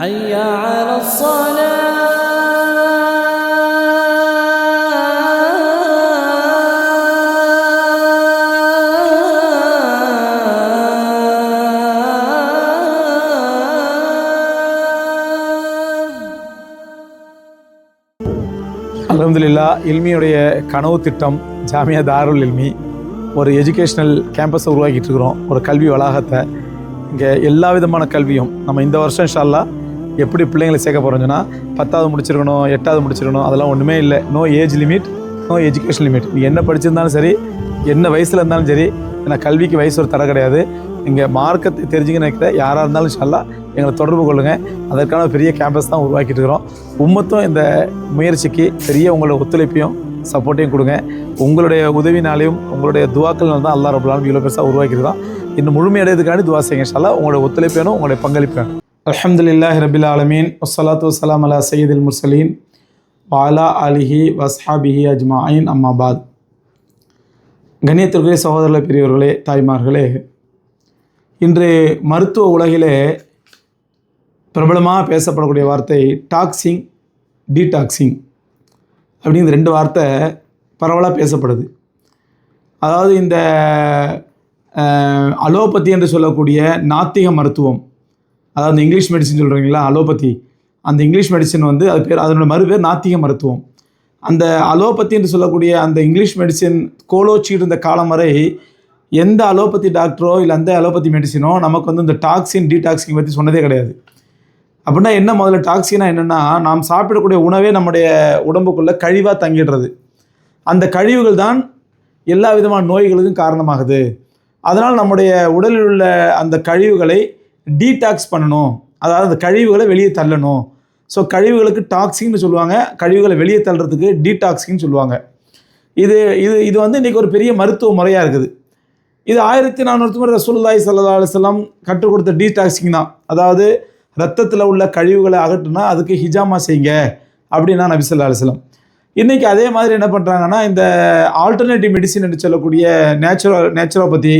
حي على الصلاة அலமதுல்லா இல்மியுடைய கனவு திட்டம் ஜாமியா தாருல் இல்மி ஒரு எஜுகேஷ்னல் கேம்பஸை உருவாக்கிட்டு இருக்கிறோம் ஒரு கல்வி வளாகத்தை இங்கே எல்லா விதமான கல்வியும் நம்ம இந்த வருஷம் இன்ஷால்லா எப்படி பிள்ளைங்களை சேர்க்க போகிறோம் சொன்னால் பத்தாவது முடிச்சிருக்கணும் எட்டாவது முடிச்சிருக்கணும் அதெல்லாம் ஒன்றுமே இல்லை. No age limit no education limit நீ என்ன படிச்சிருந்தாலும் சரி என்ன வயசில் இருந்தாலும் சரி ஏன்னா கல்விக்கு வயசு ஒரு தடை கிடையாது. இங்கே மார்க்கத்தை தெரிஞ்சுக்க நினைக்கிற யாராக இருந்தாலும் இன்ஷால்லா எங்களை தொடர்பு கொள்ளுங்கள் அதற்கான ஒரு பெரிய கேம்பஸ் தான் உருவாக்கிட்டு இருக்கிறோம். உம்மத்தும் இந்த முயற்சிக்கு பெரிய உங்களோட ஒத்துழைப்பையும் சப்போர்ட்டையும் கொடுங்க. உங்களுடைய உதவினாலையும் உங்களுடைய துவாக்கள்னால தான் அல்லா ரபுல்லாலும் இவ்வளோ பெருசாக உருவாக்கியிருக்கிறோம் இன்னும் முழுமையடையதுக்காண்டி துவா செய்யுங்க. இன்ஷால்லா உங்களுடைய ஒத்துழைப்பு வேணும் உங்களுடைய பங்களிப்பு வேணும். அலமதுல்லாஹ் ரபில் ஆலமீன் வஸ்ஸலாத்து வஸ்ஸலாம் அலா சையீதுல் முர்சலீன் வாலா அலிஹி வஸ்ஹாபிஹி அஜ்மாயின் அம்மாபாத் கண்ணியத்திற்குரிய சகோதரர்களே பெரியவர்களே தாய்மார்களே இன்று மருத்துவ உலகிலே பிரபலமாக பேசப்படக்கூடிய வார்த்தை டாக்ஸிங் டீடாக்ஸிங் அப்படிங்கிற ரெண்டு வார்த்தை பரவலாக பேசப்படுது. அதாவது இந்த அலோபதி என்று சொல்லக்கூடிய நாத்திக மருத்துவம் அதாவது இந்த இங்கிலீஷ் மெடிசின் சொல்கிறீங்களா அலோபதி அந்த இங்கிலீஷ் மெடிசன் வந்து அது பேர் அதனோட மறுபேர் நாத்திக மருத்துவம். அந்த அலோபதி என்று சொல்லக்கூடிய அந்த இங்கிலீஷ் மெடிசின் கோலோச்சி இருந்த காலம் வரை எந்த அலோபதி டாக்டரோ இல்லை அந்த அலோபதி மெடிசினோ நமக்கு வந்து இந்த டாக்ஸின் டீடாக்ஸிங் பற்றி சொன்னதே கிடையாது. அப்படின்னா என்ன முதல்ல டாக்ஸினா என்னென்னா நாம் சாப்பிடக்கூடிய உணவே நம்முடைய உடம்புக்குள்ளே கழிவாக தங்கிடுறது. அந்த கழிவுகள் தான் எல்லா விதமான நோய்களுக்கும் காரணமாகுது. அதனால் நம்முடைய உடலில் உள்ள அந்த கழிவுகளை டீடாக்ஸ் பண்ணணும். அதாவது அந்த கழிவுகளை வெளியே தள்ளணும். ஸோ கழிவுகளுக்கு டாக்ஸிங்னு சொல்லுவாங்க. கழிவுகளை வெளியே தள்ளுறதுக்கு டீடாக்ஸிங்னு சொல்லுவாங்க. இது இது இது வந்து இன்றைக்கி ஒரு பெரிய மருத்துவ முறையாக இருக்குது. இது ஆயிரத்தி நானூறு முறை ரசூலுல்லாஹி ஸல்லல்லாஹு அலைஹி கற்றுக் கொடுத்த டீடாக்ஸிங் தான். அதாவது ரத்தத்தில் உள்ள கழிவுகளை அகற்றுனா அதுக்கு ஹிஜாமா செய்யுங்க அப்படின்னா நபி ஸல்லல்லாஹு இன்றைக்கி அதே மாதிரி என்ன பண்ணுறாங்கன்னா இந்த ஆல்டர்னேட்டிவ் மெடிசின் என்று சொல்லக்கூடிய நேச்சுரல் நேச்சுரோபதி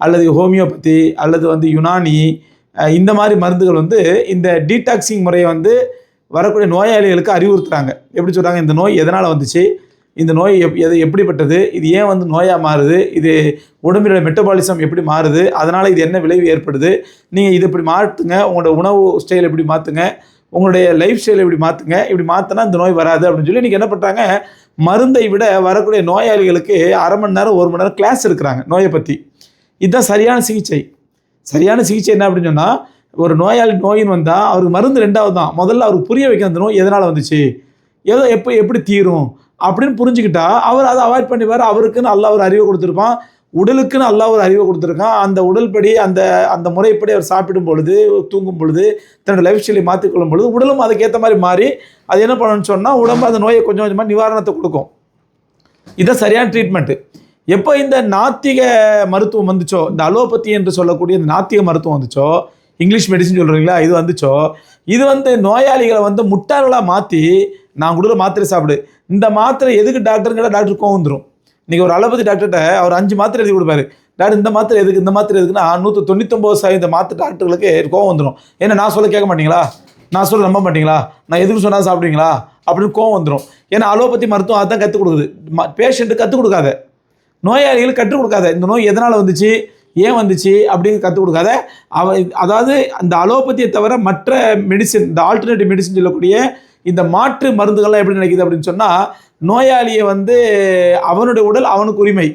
அல்லது ஹோமியோபதி அல்லது வந்து யுனானி இந்த மாதிரி மருந்துகள் வந்து இந்த டீடாக்சிங் முறையை வந்து வரக்கூடிய நோயாளிகளுக்கு அறிவுறுத்துறாங்க. எப்படி சொல்கிறாங்க இந்த நோய் எதனால் வந்துச்சு? இந்த நோய் எப் எது எப்படிப்பட்டது? இது ஏன் வந்து நோயாக மாறுது? இது உடம்பினுடைய மெட்டபாலிசம் எப்படி மாறுது? அதனால் இது என்ன விளைவு ஏற்படுது? நீங்கள் இது இப்படி மாற்றுங்க உங்களோட உணவு ஸ்டைல் எப்படி மாற்றுங்க உங்களுடைய லைஃப் ஸ்டைலை இப்படி மாற்றுங்க இப்படி மாற்றினா இந்த நோய் வராது அப்படின்னு சொல்லி இன்றைக்கி என்ன பண்ணுறாங்க மருந்தை விட வரக்கூடிய நோயாளிகளுக்கு அரை மணி நேரம் ஒரு மணி நேரம் கிளாஸ் இருக்கிறாங்க நோயை பற்றி இதுதான் சரியான சிகிச்சை. சரியான சிகிச்சை என்ன அப்படின்னு சொன்னால் ஒரு நோயாளி நோயின்னு வந்தால் அவருக்கு மருந்து ரெண்டாவது தான் முதல்ல அவருக்கு புரிய வைக்க அந்த நோய் எதனால் வந்துச்சு? ஏதோ எப்போ எப்படி தீரும்? அப்படின்னு புரிஞ்சுக்கிட்டா அவர் அதை அவாய்ட் பண்ணிவார் அவருக்குன்னு நல்லா ஒரு அறிவை கொடுத்துருப்பான். உடலுக்குன்னு நல்லா ஒரு அறிவை கொடுத்துருக்கான். அந்த உடல்படி அந்த அந்த முறைப்படி அவர் சாப்பிடும் பொழுது தூங்கும் பொழுது தன்னோட லைஃப் ஸ்டைலை மாற்றிக்கொள்ளும் பொழுது உடலும் அதுக்கேற்ற மாதிரி மாறி அது என்ன பண்ணணும்னு சொன்னால் உடம்பு அந்த நோயை கொஞ்சம் கொஞ்சமாக நிவாரணத்தை கொடுக்கும். இதுதான் சரியான ட்ரீட்மெண்ட்டு எப்போ இந்த நாத்திக மருத்துவம் வந்துச்சோ இந்த அலோபதி என்று சொல்லக்கூடிய இந்த நாத்திக மருத்துவம் வந்துச்சோ இங்கிலீஷ் மெடிசன் சொல்கிறீங்களா இது வந்துச்சோ இது வந்து நோயாளிகளை வந்து முட்டாள்களாக மாற்றி நான் கொடுக்குற மாத்திரை சாப்பிடு. இந்த மாத்திரை எதுக்கு டாக்டருங்கிற டாக்டர் கோவம் வந்துடும் இன்றைக்கி ஒரு அலோபதி டாக்டர்கிட்ட அவர் அஞ்சு மாத்திரை எழுதி கொடுப்பாரு. டாக்டர் இந்த மாத்திரை எதுக்கு இந்த மாத்திரை எதுக்குன்னா நூற்றி தொண்ணூத்தொம்பது சதவீத மாத்திரை டாக்டர்களுக்கு கோவம் வந்துடும் ஏன்னா நான் சொல்ல கேட்க மாட்டீங்களா? நான் சொல்ல நம்ப மாட்டீங்களா? நான் எதுக்கு சொன்னால் சாப்பிடுவீங்களா? அப்படின்னு கோவம் வந்துடும் ஏன்னா அலோபதி மருத்துவம் அதுதான் கற்றுக் கொடுக்குது. பேஷண்ட்டு கற்றுக் கொடுக்காத. நோயாளிகள் கற்றுக் கொடுக்காத. இந்த நோய் எதனால் வந்துச்சு? ஏன் வந்துச்சு? அப்படின்னு கற்றுக் கொடுக்காத. அவ அதாவது அந்த அலோபதியை தவிர மற்ற மெடிசின் இந்த ஆல்டர்னேட்டிவ் மெடிசின் சொல்லக்கூடிய இந்த மாற்று மருந்துகள்லாம் எப்படி நினைக்குது அப்படின்னு சொன்னால் நோயாளியை வந்து அவனுடைய உடல் அவனுக்கு உரிமை.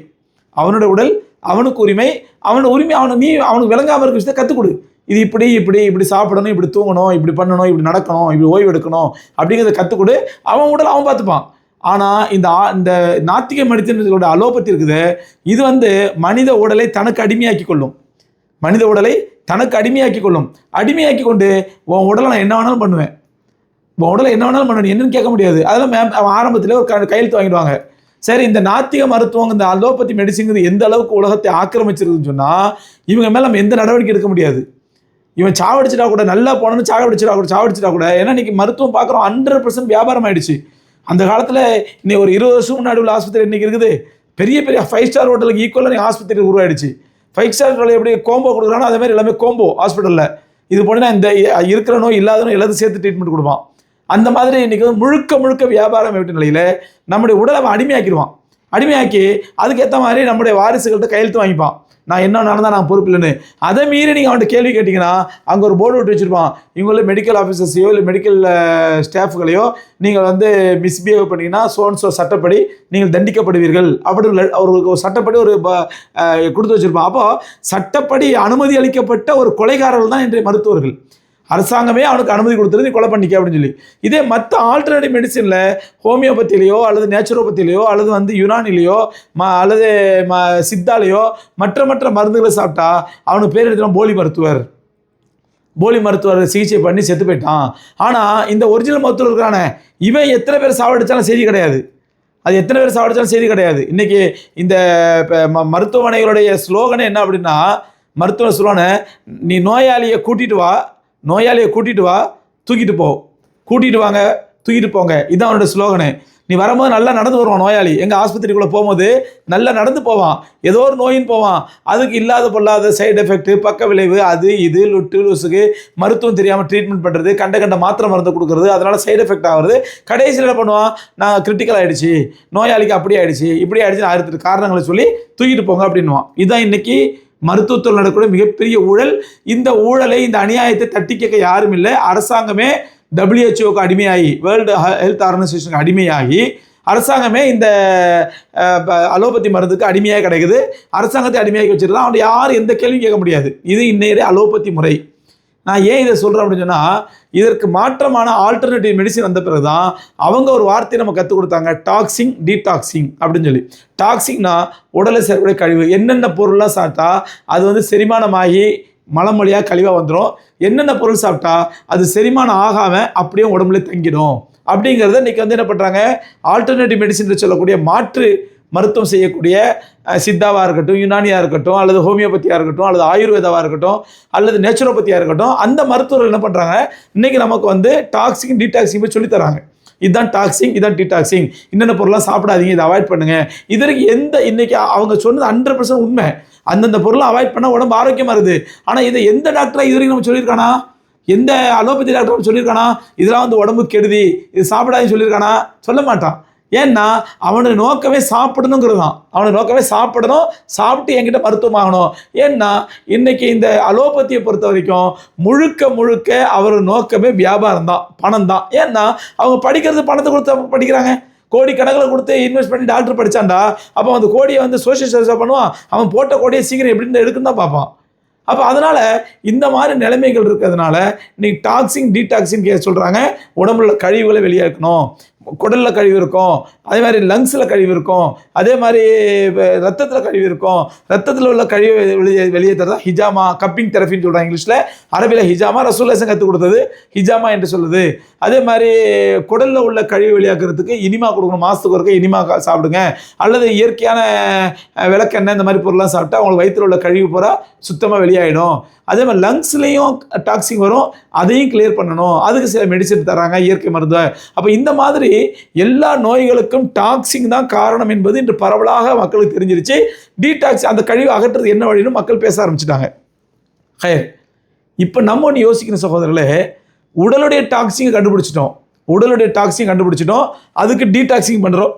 அவனுடைய உடல் அவனுக்கு உரிமை. அவனோட உரிமை அவனை நீ அவனுக்கு விளங்காமல் இருக்க விஷயத்தை கற்றுக் கொடு. இது இப்படி இப்படி இப்படி சாப்பிடணும் இப்படி தூங்கணும் இப்படி பண்ணணும் இப்படி நடக்கணும் இப்படி ஓய்வு எடுக்கணும் அப்படிங்கிறத கற்றுக் கொடு. அவன் உடல் அவன் பார்த்துப்பான். ஆனால் இந்த ஆ- இந்த நாத்திக மனிதர்களோட அலோபத்தி இருக்குது. இது வந்து மனித உடலை தனக்கு அடிமையாக்கி கொள்ளும். மனித உடலை தனக்கு அடிமையாக்கி கொள்ளும். அடிமையாக்கி கொண்டு உன் உடலை நான் என்ன வேணாலும் பண்ணுவேன். உன் உடலை என்ன வேணாலும் பண்ணணும் என்னன்னு கேட்க முடியாது. அதெல்லாம் மேம் அவன் ஆரம்பத்தில் ஒரு க- கையெழுத்து வாங்கிடுவாங்க. சரி இந்த நாத்திக மருத்துவம் இந்த அலோபதி மெடிசின்ங்கிறது எந்த அளவுக்கு உலகத்தை ஆக்கிரமிச்சிருக்குன்னு சொன்னால் இவங்க மேலே நம்ம எந்த நடவடிக்கை எடுக்க முடியாது. இவன் சாவடிச்சிட்டா கூட நல்லா போனோன்னு சாவடிச்சிட்டா கூட சாவடிச்சிட்டா கூட ஏன்னா இன்னைக்கு மருத்துவம் பார்க்குறோம் ஹண்ட்ரட் பர்சன்ட் வியாபாரம் ஆயிடுச்சு. அந்த காலத்தில் இன்னைக்கு ஒரு இருபது வருஷம் முன்னாடி உள்ள ஆஸ்பத்திரி இன்னைக்கு இருக்குது. பெரிய பெரிய ஃபைவ் ஸ்டார் ஹோட்டலுக்கு ஈக்குவலாக ஆஸ்பத்திரி உருவாயிடுச்சு. ஃபைவ் ஸ்டார் ஹோட்டல் எப்படி கோம்போ கொடுக்குறானோ அதே மாதிரி எல்லாமே கோம்போ ஹாஸ்பிட்டலில் இது போனா இந்த இருக்கிற நோய் இல்லாத நோய் எல்லாத்தையும் சேர்த்து ட்ரீட்மெண்ட் கொடுப்பான். அந்த மாதிரி இன்றைக்கி வந்து முழுக்க முழுக்க வியாபாரம் விட்ட நிலையில் நம்முடைய உடலை அவன் அடிமையாக்கிடுவான். அடிமையாக்கி அதுக்கேற்ற மாதிரி நம்முடைய வாரிசுகள்கிட்ட கையெழுத்து வாங்கிப்பான். நான் என்ன நடந்தால் நான் பொறுப்பு இல்லைன்னு அதை மீறி நீங்கள் அவன்கிட்ட கேள்வி கேட்டிங்கன்னா அங்கே ஒரு போர்டு விட்டு வச்சுருப்பான். இவங்கள மெடிக்கல் ஆஃபீஸர்ஸையோ இல்லை மெடிக்கல் ஸ்டாஃப்களையோ நீங்கள் வந்து மிஸ்பிஹேவ் பண்ணிங்கன்னா சோன் சோ சட்டப்படி நீங்கள் தண்டிக்கப்படுவீர்கள். அப்படி அவர்களுக்கு அவருக்கு ஒரு சட்டப்படி ஒரு ப- கொடுத்து வச்சுருப்பான். அப்போது சட்டப்படி அனுமதி அளிக்கப்பட்ட ஒரு கொலைகாரர்கள் தான் இன்றைய மருத்துவர்கள். அரசாங்கமே அவனுக்கு அனுமதி கொடுத்துரு நீ கொலை பண்ணிக்க அப்படின்னு சொல்லி. இதே மற்ற ஆல்டர்னேட்டிவ் மெடிசனில் ஹோமியோபதியிலையோ அல்லது நேச்சுரோபதியிலையோ அல்லது வந்து யுனானிலேயோ ம அல்லது ம சித்தாலேயோ மற்ற மற்ற மருந்துகளை சாப்பிட்டா அவனுக்கு பேர் எடுத்துனா போலி மருத்துவர். போலி மருத்துவர் சிகிச்சை பண்ணி செத்து போயிட்டான். ஆனால் இந்த ஒரிஜினல் மருத்துவர் இருக்கானே இவன் எத்தனை பேர் சாவடிச்சாலும் செய்தி கிடையாது. அது எத்தனை பேர் சாவடிச்சாலும் செய்தி கிடையாது. இன்றைக்கி இந்த ம- மருத்துவமனைகளுடைய ஸ்லோகன் என்ன அப்படின்னா மருத்துவ ஸ்லோகனை நீ நோயாளியை கூட்டிட்டு வா நோயாளியை கூட்டிட்டு வா தூக்கிட்டு போ. கூட்டிட்டு வாங்க தூக்கிட்டு போங்க. இதுதான் அவனோட ஸ்லோகனு. நீ வரும்போது நல்லா நடந்து வருவான் நோயாளி. எங்கள் ஆஸ்பத்திரிக்குள்ளே போகும்போது நல்லா நடந்து போவான். ஏதோ ஒரு நோயின் போவான். அதுக்கு இல்லாத பொல்லாத சைடு எஃபெக்ட் பக்க விளைவு அது இது லுட்டு லூசுக்கு மருத்துவம் தெரியாமல் ட்ரீட்மெண்ட் பண்ணுறது கண்ட கண்ட மாத்திரை மருந்து கொடுக்குறது அதனால் சைடு எஃபெக்ட் ஆகுறது. கடைசியில் என்ன பண்ணுவான்? நான் கிரிட்டிக்கல் ஆகிடுச்சு நோயாளிக்கு அப்படி ஆகிடுச்சு இப்படி ஆயிடுச்சு ஆயிரத்தி காரணங்களை சொல்லி தூக்கிட்டு போங்க அப்படின்னுவான். இதுதான் இன்னைக்கு மருத்துவத்தில் நடக்கூடிய மிகப்பெரிய ஊழல். இந்த ஊழலை இந்த அநியாயத்தை தட்டி கேட்க யாரும் இல்லை. அரசாங்கமே டபிள்யூஹெச்ஓக்கு அடிமையாகி வேர்ல்டு ஹெல்த் ஆர்கனைசேஷனுக்கு அடிமையாகி அரசாங்கமே இந்த ப- அலோபதி மருந்துக்கு அடிமையாக கிடைக்குது. அரசாங்கத்தை அடிமையாக்கி வச்சுருந்தா அவன் யார் எந்த கேள்வியும் கேட்க முடியாது. இது இன்னைய அலோபதி முறை. நான் ஏன் இதை சொல்கிறேன் அப்படின்னு சொன்னால் இதற்கு மாற்றமான ஆல்டர்னேட்டிவ் மெடிசின் வந்த பிறகு தான் அவங்க ஒரு வார்த்தையை நம்ம கற்றுக் கொடுத்தாங்க. டாக்ஸிங் டீடாக்ஸிங் அப்படின்னு சொல்லி. டாக்ஸிங்னா உடலை சேரக்கூடிய கழிவு. என்னென்ன பொருள்லாம் சாப்பிட்டா அது வந்து செரிமானமாகி மலம் வழியாக கழிவாக வந்துடும் என்னென்ன பொருள் சாப்பிட்டா அது செரிமானம் ஆகாமல் அப்படியே உடம்புல தங்கிடும். அப்படிங்கிறத இன்றைக்கி வந்து என்ன பண்ணுறாங்க ஆல்டர்னேட்டிவ் மெடிசின் சொல்லக்கூடிய மாற்று மருத்துவம் செய்யக்கூடிய சித்தாவாக இருக்கட்டும் யுனானியாக இருக்கட்டும் அல்லது ஹோமியோபதியாக இருக்கட்டும் அல்லது ஆயுர்வேதாவாக இருக்கட்டும் அல்லது நேச்சுரோபதியாக இருக்கட்டும் அந்த மருத்துவர்கள் என்ன பண்ணுறாங்க இன்றைக்கி நமக்கு வந்து டாக்ஸிங் டீடாக்ஸிங் போய் சொல்லித்தராங்க இதுதான் டாக்ஸிங் இதுதான் டீடாக்ஸிங் என்னென்ன பொருளாக சாப்பிடாதீங்க இதை அவாய்ட் பண்ணுங்க. இதற்கு எந்த இன்றைக்கி அவங்க சொன்னது ஹண்ட்ரட் பர்சன்ட் உண்மை. அந்தந்த பொருளை அவாய்ட் பண்ணால் உடம்பு ஆரோக்கியமாக இருக்குது ஆனால் இதை எந்த டாக்டராக இது வரைக்கும் நம்ம சொல்லியிருக்கானா? எந்த அலோபதி டாக்டர் சொல்லியிருக்கானா? இதெல்லாம் வந்து உடம்பு கெடுதி. இது சாப்பிடாதுன்னு சொல்லியிருக்கானா? சொல்ல மாட்டான். ஏன்னா அவனுடைய நோக்கமே சாப்பிடணுங்கிறது தான் அவனுடைய நோக்கமே சாப்பிடணும் சாப்பிட்டு என்கிட்ட மருத்துவமாகணும் ஏன்னா இன்னைக்கு இந்த அலோபதியை பொறுத்த வரைக்கும் முழுக்க முழுக்க அவரோட நோக்கமே வியாபாரம் தான் பணம் தான் ஏன்னா அவங்க படிக்கிறது பணத்தை கொடுத்து படிக்கிறாங்க. கோடி கணக்கில் கொடுத்து இன்வெஸ்ட் பண்ணி டாக்டர் படித்தாண்டா அப்போ அந்த கோடியை வந்து சோஷியல் சர்வீஸாக பண்ணுவான். அவன் போட்ட கோடியை சீக்கிரம் எப்படின்னு எடுக்குன்னு தான் பார்ப்பான். அப்போ அதனால் இந்த மாதிரி நிலைமைகள் இருக்கிறதுனால இன்னைக்கு டாக்ஸிங் டீடாக்ஸிங் கேஸ் சொல்கிறாங்க உடம்புல கழிவுகளை வெளியேற்கணும் குடலில் கழிவு இருக்கும். அதே மாதிரி லங்ஸில் கழிவு இருக்கும். அதே மாதிரி ரத்தத்தில் கழிவு இருக்கும். ரத்தத்தில் உள்ள கழிவு வெளியே வெளியே தரதான் ஹிஜாமா கப்பிங் தெரப்பின்னு சொல்கிறாங்க இங்கிலீஷில். அரபியில் ஹிஜாமா ரசூலேசன் கற்றுக் கொடுத்தது ஹிஜாமா என்று சொல்லுது. அதே மாதிரி குடலில் உள்ள கழிவு வெளியாக்குறதுக்கு இனிமா கொடுக்கணும். மாதத்துக்கு ஒருக்க இனிமா சாப்பிடுங்க. அல்லது இயற்கையான விளக்கெண்ணெய் இந்த மாதிரி பொருள்லாம் சாப்பிட்டா உங்களுக்கு வயிற்றில் உள்ள கழிவு பூரா சுத்தமாக வெளியாகிடும் அதே மாதிரி லங்ஸ்லேயும் டாக்ஸிங் வரும். அதையும் கிளியர் பண்ணணும். அதுக்கு சில மெடிசன் தராங்க இயற்கை மருந்து அப்போ இந்த மாதிரி எல்லா நோய்களுக்கும் டாக்ஸிங் தான் காரணம் என்பது இன்று பரவலாக மக்களுக்கு தெரிஞ்சிருச்சு. டீடாக்ஸ் அந்த கழிவு அகற்றுறது என்ன வழின்னு மக்கள் பேச ஆரம்பிச்சிட்டாங்க. ஹயர் இப்போ நம்ம ஒன்று யோசிக்கணும் சகோதரர்களே உடலுடைய டாக்ஸிங்கை கண்டுபிடிச்சிட்டோம். உடலுடைய டாக்ஸிங் கண்டுபிடிச்சிட்டோம். அதுக்கு டீடாக்ஸிங் பண்ணுறோம்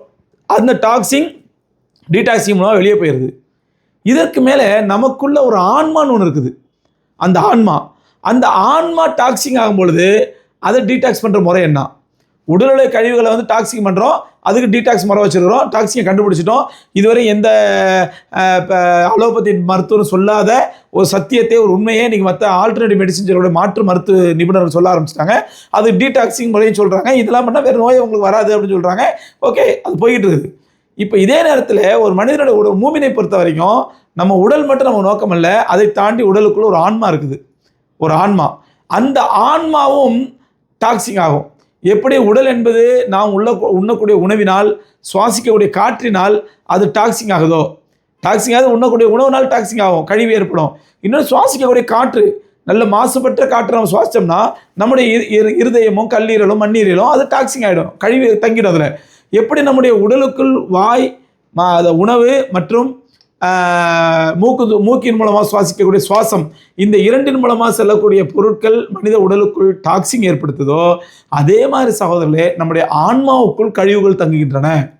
அந்த டாக்ஸிங் டீடாக்ஸிங் மூலமாக வெளியே போயிடுது இதற்கு மேலே நமக்குள்ள ஒரு ஆன்மான்னு ஒன்று இருக்குது. அந்த ஆன்மா அந்த ஆன்மா டாக்ஸிங் ஆகும் பொழுது அதை டீடாக்ஸ் பண்ணுற முறை என்ன? உடல்நிலை கழிவுகளை வந்து டாக்ஸிங் பண்ணுறோம் அதுக்கு டீடாக்ஸ் மரம் வச்சுருக்கிறோம். டாக்ஸிங்கை கண்டுபிடிச்சிட்டோம். இதுவரை எந்த அலோபதி மருத்துவம் சொல்லாத ஒரு சத்தியத்தை ஒரு உண்மையை இன்றைக்கி மற்ற ஆல்டர்னேட்டிவ் மெடிசின்ஸோட மாற்று மருத்துவ நிபுணர்கள் சொல்ல ஆரம்பிச்சிட்டாங்க. அது டீடாக்சிங் முறையும் சொல்கிறாங்க இதெல்லாம் பண்ணால் வேறு நோய் உங்களுக்கு வராது அப்படின்னு சொல்கிறாங்க ஓகே அது போய்கிட்டு இருக்குது. இப்போ இதே நேரத்தில் ஒரு மனிதனோட உடல் மூமினை பொறுத்த வரைக்கும் நம்ம உடல் மட்டும் நம்ம நோக்கம் இல்லை அதை தாண்டி உடலுக்குள்ள ஒரு ஆன்மா இருக்குது. ஒரு ஆன்மா. அந்த ஆன்மாவும் டாக்ஸிங் ஆகும். எப்படி உடல் என்பது நாம் உள்ள உண்ணக்கூடிய உணவினால் சுவாசிக்கக்கூடிய காற்றினால் அது டாக்ஸிங் ஆகுதோ? டாக்ஸிங் ஆகுது உண்ணக்கூடிய உணவுனால் டாக்ஸிங் ஆகும் கழிவு ஏற்படும். இன்னும் சுவாசிக்கக்கூடிய காற்று நல்ல மாசுபட்ட காற்று நம்ம சுவாசிச்சோம்னா நம்முடைய இரு- இரு- இருதயமும் கல்லீரலும் மண்ணீரலும் அது டாக்ஸிங் ஆகிடும் கழிவு தங்கிடும் அதில். எப்படி நம்முடைய உடலுக்குள் வாய் உணவு மற்றும் மூக்கு மூக்கின் மூலமாக சுவாசிக்கக்கூடிய சுவாசம் இந்த இரண்டின் மூலமாக செல்லக்கூடிய பொருட்கள் மனித உடலுக்குள் டாக்ஸிங் ஏற்படுத்துதோ அதே மாதிரி சகோதரர்களே நம்முடைய ஆன்மாவுக்குள் கழிவுகள் தங்குகின்றன.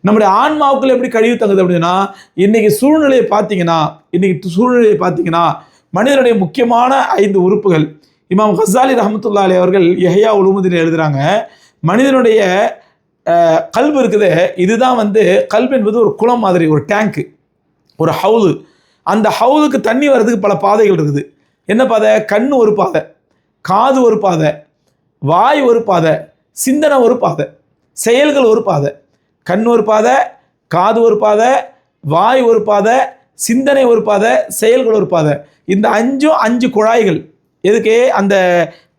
நம்முடைய ஆன்மாவுக்குள் எப்படி கழிவு தங்குது அப்படின்னா இன்னைக்கு சூழ்நிலையை பார்த்தீங்கன்னா இன்னைக்கு சூழ்நிலையை பார்த்தீங்கன்னா மனிதனுடைய முக்கியமான ஐந்து உறுப்புகள் இமாம் ஹசாலி ரஹமத்துல்லா அலி அவர்கள் எஹையா உலுமுதீன் எழுதுகிறாங்க மனிதனுடைய கல்வு கல்பு இருக்குது இதுதான் வந்து கல்பு என்பது ஒரு குளம் மாதிரி ஒரு டேங்க்கு ஒரு ஹவுது அந்த ஹவுதுக்கு தண்ணி வர்றதுக்கு பல பாதைகள் இருக்குது. என்ன பாதை? கண் ஒரு பாதை காது ஒரு பாதை வாய் ஒரு பாதை சிந்தனை ஒரு பாதை செயல்கள் ஒரு பாதை கண் ஒரு பாதை காது ஒரு பாதை வாய் ஒரு பாதை சிந்தனை ஒரு பாதை செயல்கள் ஒரு பாதை. இந்த அஞ்சும் அஞ்சு குழாய்கள். எதுக்கு? அந்த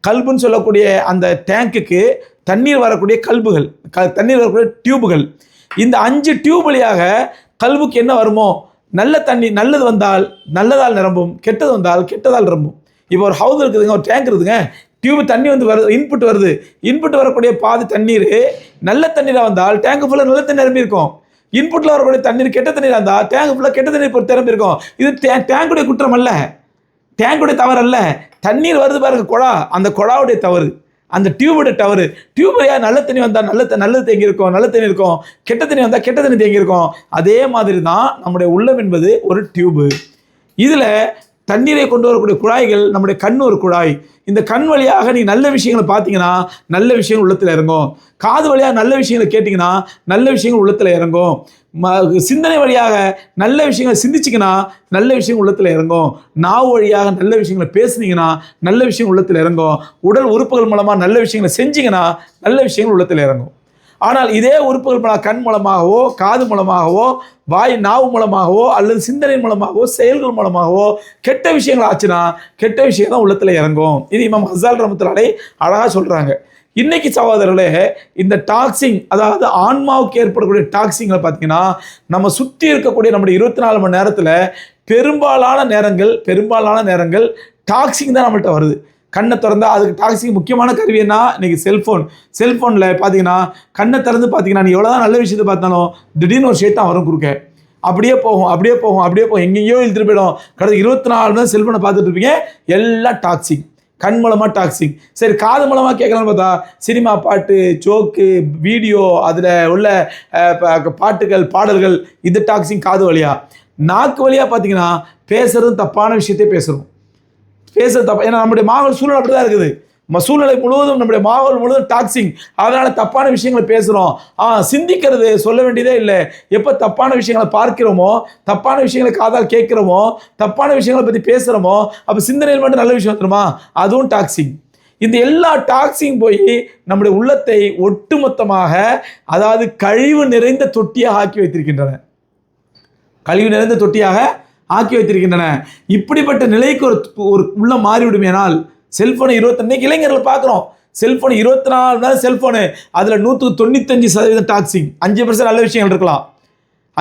கல்புன்னு சொல்லக்கூடிய அந்த டேங்குக்கு தண்ணீர் வரக்கூடிய கல்புகள் க தண்ணீர் வரக்கூடிய டியூபுகள். இந்த அஞ்சு டியூப் வழியாக கல்புக்கு என்ன வருமோ? நல்ல தண்ணி நல்லது வந்தால் நல்லதால் நிரம்பும் கெட்டது வந்தால் கெட்டதால் நிரம்பும். இப்போ ஒரு ஹவுஸ் இருக்குதுங்க ஒரு டேங்க் இருக்குதுங்க டியூப் தண்ணி வந்து வருது இன்புட் வருது. இன்புட் வரக்கூடிய பாதி தண்ணீர் நல்ல தண்ணீராக வந்தால் டேங்க் ஃபுல்லாக நல்ல தண்ணி நிரம்பி இருக்கும் இன்புட்டில் வரக்கூடிய தண்ணீர் கெட்ட தண்ணீராக இருந்தால் டேங்க் ஃபுல்லாக கெட்ட தண்ணீர் இப்போ நிரம்பி இருக்கும் இது டே டேங்குடைய குற்றம் அல்ல. டேங்குடைய தவறு அல்ல தண்ணீர் வருது பாருங்க குழா. அந்த குழாவுடைய தவறு. அந்த டியூபோட டவர் டியூபையா நல்ல தண்ணி வந்தால் நல்ல நல்லது தேங்கி இருக்கும் நல்ல தண்ணி இருக்கும் கெட்ட தண்ணி வந்தால் கெட்ட தண்ணி தேங்கி இருக்கும். அதே மாதிரி தான் நம்முடைய உள்ளம் என்பது ஒரு டியூபு இதில் தண்ணீரை கொண்டு வரக்கூடிய குழாய்கள் நம்முடைய கண் ஒரு குழாய். இந்த கண் வழியாக நீ நல்ல விஷயங்களை பார்த்தீங்கன்னா நல்ல விஷயங்கள் உள்ளத்தில் இறங்கும். காது வழியாக நல்ல விஷயங்களை கேட்டிங்கன்னா நல்ல விஷயங்கள் உள்ளத்தில் இறங்கும். சிந்தனை வழியாக நல்ல விஷயங்களை சிந்திச்சிங்கன்னா நல்ல விஷயம் உள்ளத்தில் இறங்கும். நாவு வழியாக நல்ல விஷயங்களை பேசுனீங்கன்னா நல்ல விஷயம் உள்ளத்தில் இறங்கும். உடல் உறுப்புகள் மூலமாக நல்ல விஷயங்களை செஞ்சிங்கன்னா நல்ல விஷயங்கள் உள்ளத்தில் இறங்கும். ஆனால் இதே உறுப்புகள் மூலம் கண் மூலமாகவோ காது மூலமாகவோ வாய் நாவு மூலமாகவோ அல்லது சிந்தனை மூலமாகவோ செயல்கள் மூலமாகவோ கெட்ட விஷயங்கள் ஆச்சுன்னா கெட்ட விஷயம் தான் உள்ளத்தில் இறங்கும். இது இமாம் ஹசால் ரமத்துலாலே அழகாக சொல்கிறாங்க இன்னைக்கு சகோதரர்களே இந்த டாக்ஸிங் அதாவது ஆன்மாவுக்கு ஏற்படக்கூடிய டாக்ஸிங்கில் பார்த்தீங்கன்னா நம்ம சுற்றி இருக்கக்கூடிய நம்முடைய இருபத்தி நாலு மணி நேரத்தில் பெரும்பாலான நேரங்கள் பெரும்பாலான நேரங்கள் டாக்ஸிங் தான் நம்மள்கிட்ட வருது. கண்ணை திறந்தா அதுக்கு டாக்ஸிங் முக்கியமான கருவி என்ன? இன்னைக்கு செல்ஃபோன் செல்ஃபோனில் பார்த்தீங்கன்னா கண்ணை திறந்து பார்த்தீங்கன்னா நீ எவ்வளோ தான் நல்ல விஷயத்தை பார்த்தாலும் திடீர்னு ஒரு ஷேத்தான் வரும் குறுக்க. அப்படியே போகும் அப்படியே போகும் அப்படியே போகும். எங்கேயோ இழுத்துட்டு போயிடும். கடந்த இருபத்தி நாலு மணி செல்ஃபோனை பார்த்துட்டு இருப்பீங்க எல்லாம் டாக்ஸிங் கண் மூலமாக டாக்ஸிங் சரி காது மூலமாக கேட்கலான்னு பார்த்தா சினிமா பாட்டு ஜோக்கு வீடியோ அதில் உள்ள ப- பாட்டுகள் பாடல்கள் இது டாக்ஸிங் காது வழியா. நாக்கு வழியாக பார்த்தீங்கன்னா பேசுகிறதும் தப்பான விஷயத்தையே பேசுகிறோம் பேசுறது தப்பா ஏன்னா நம்முடைய மாவட்ட சூழல் அப்படி தான் இருக்குது. சூழ்நிலை முழுவதும் நம்முடைய மாவட்டம் முழுவதும் டாக்ஸிங் அதனால தப்பான விஷயங்களை பேசுகிறோம் ஆ சிந்திக்கிறது சொல்ல வேண்டியதே இல்லை. எப்போ தப்பான விஷயங்களை பார்க்கிறோமோ தப்பான விஷயங்களை காதால் கேட்குறோமோ தப்பான விஷயங்களை பற்றி பேசுகிறோமோ அப்போ சிந்தனையில் மட்டும் நல்ல விஷயம் வந்துருமா? அதுவும் டாக்ஸிங் இந்த எல்லா டாக்ஸிங் போய் நம்முடைய உள்ளத்தை ஒட்டுமொத்தமாக அதாவது கழிவு நிறைந்த தொட்டியாக ஆக்கி வைத்திருக்கின்றன. கழிவு நிறைந்த தொட்டியாக ஆக்கி வைத்திருக்கின்றன. இப்படிப்பட்ட நிலைக்கு ஒரு ஒரு உள்ள மாறிவிடுமேனால் செல்போனை இருபத்தன்னைக்கு இளைஞர்கள் பார்க்குறோம். செல்போன் இருபத்தி நாலு நேரம் செல்போனு. அதில் நூற்றுக்கு தொண்ணூத்தஞ்சு சதவீதம் டாக்ஸிங். அஞ்சு பர்சன்ட் நல்ல விஷயங்கள் இருக்கலாம்.